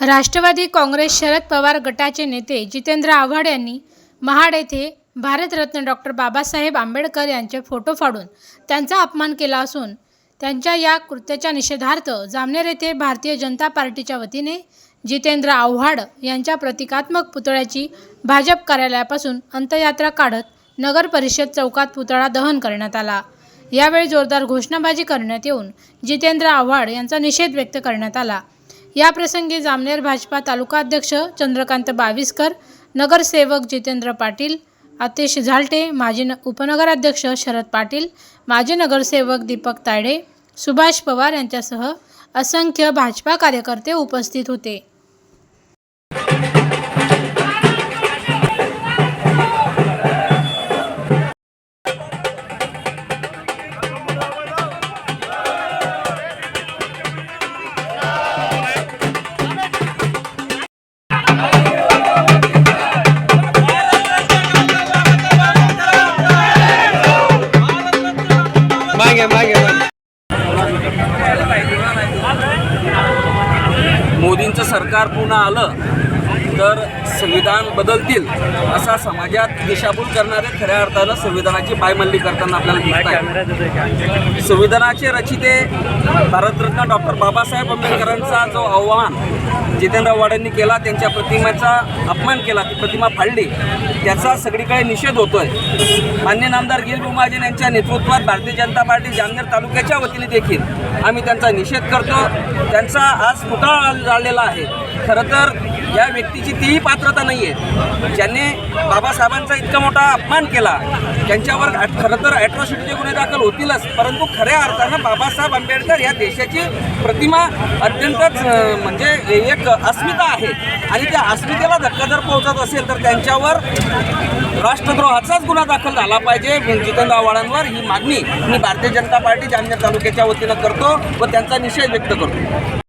राष्ट्रवादी काँग्रेस शरद पवार गटाचे नेते जितेंद्र आव्हाड यांनी महाड येथे भारतरत्न डॉक्टर बाबासाहेब आंबेडकर यांचे फोटो फाडून त्यांचा अपमान केला असून त्यांच्या या कृत्याच्या निषेधार्थ जामनेर येथे भारतीय जनता पार्टीच्या वतीने जितेंद्र आव्हाड यांच्या प्रतिकात्मक पुतळ्याची भाजप कार्यालयापासून अंत्ययात्रा काढत नगर परिषद चौकात पुतळा दहन करण्यात आला. यावेळी जोरदार घोषणाबाजी करण्यात येऊन जितेंद्र आव्हाड यांचा निषेध व्यक्त करण्यात आला. याप्रसंगी जामनेर भाजपा तालुका अध्यक्ष चंद्रकांत बाविस्कर नगरसेवक जितेंद्र पाटील आतिश झालटे माजी न उपनगराध्यक्ष शरद पाटील माजी नगरसेवक दीपक तायडे सुभाष पवार यांच्यासह असंख्य भाजपा कार्यकर्ते उपस्थित होते. मागे मागे मोदींचं सरकार पुन्हा आलं. तर संविधान बदलतील असा समाजात दिशाभूल करणारे खऱ्या अर्थानं संविधानाची पायमल्ली करताना आपल्याला दिसत आहे. संविधानाचे रचिते भारतरत्न डॉक्टर बाबासाहेब आंबेडकरांचा जो आव्हान जितेंद्र आव्हाडांनी केला त्यांच्या प्रतिमेचा अपमान केला ती प्रतिमा फाडली त्याचा सगळीकडे निषेध होतोय. मान्य नामदार गिल महाजन यांच्या नेतृत्वात भारतीय जनता पार्टी जामनेर तालुक्याच्या वतीने देखील आम्ही त्यांचा निषेध करतो. त्यांचा आज पुतळा झालेला आहे. खरं तर या व्यक्तीची तीही पात्रता नाही आहे ज्यांनी बाबासाहेबांचा इतका मोठा अपमान केला त्यांच्यावर खरं तर ॲट्रॉसिटीचे गुन्हे दाखल होतीलच परंतु खऱ्या अर्थानं बाबासाहेब आंबेडकर या देशाची प्रतिमा अत्यंतच म्हणजे एक अस्मिता आहे. आणि त्या अस्मितेला धक्का जर पोहोचत असेल तर त्यांच्यावर राष्ट्रद्रोहाचाच गुन्हा दाखल झाला पाहिजे. जितेंद्र आव्हाडांवर ही मागणी मी भारतीय जनता पार्टी जामनेर तालुक्याच्या वतीनं करतो व त्यांचा निषेध व्यक्त करतो.